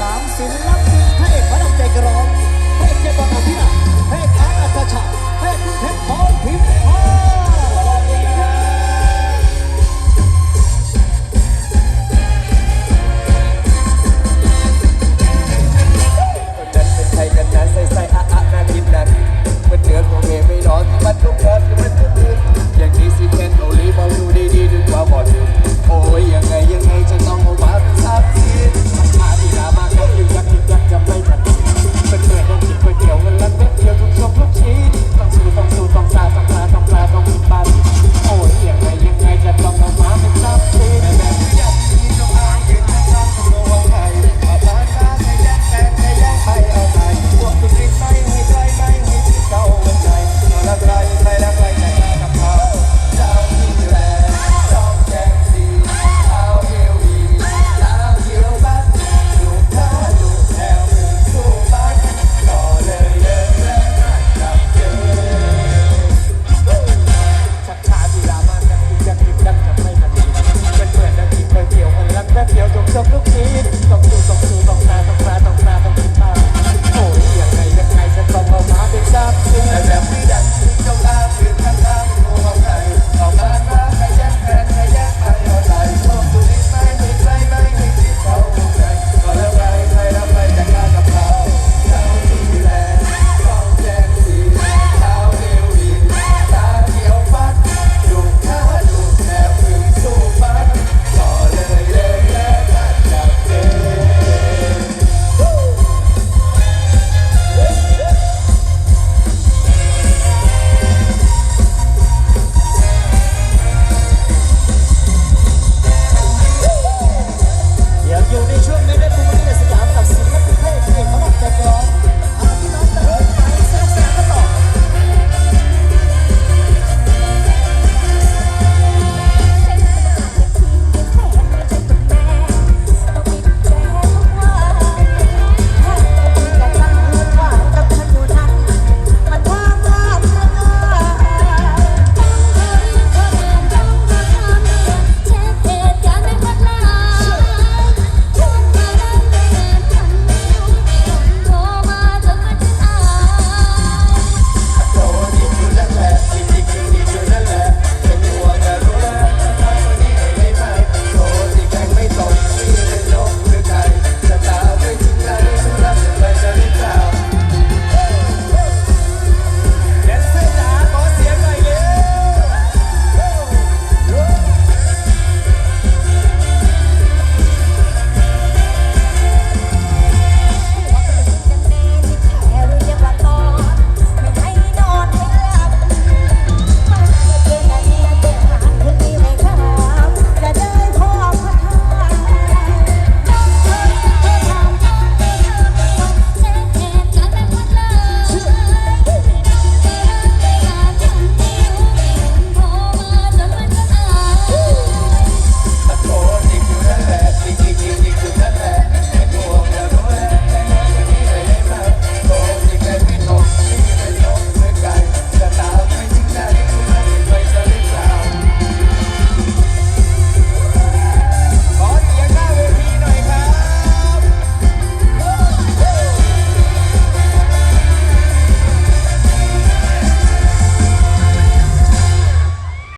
สามศิลปินพระเอกพระนเใจกร้องพระเอกเจ็บบอลอภิรักษ์พระเอกอาร์ตอัตชัยพเทพชรพรพิมพ์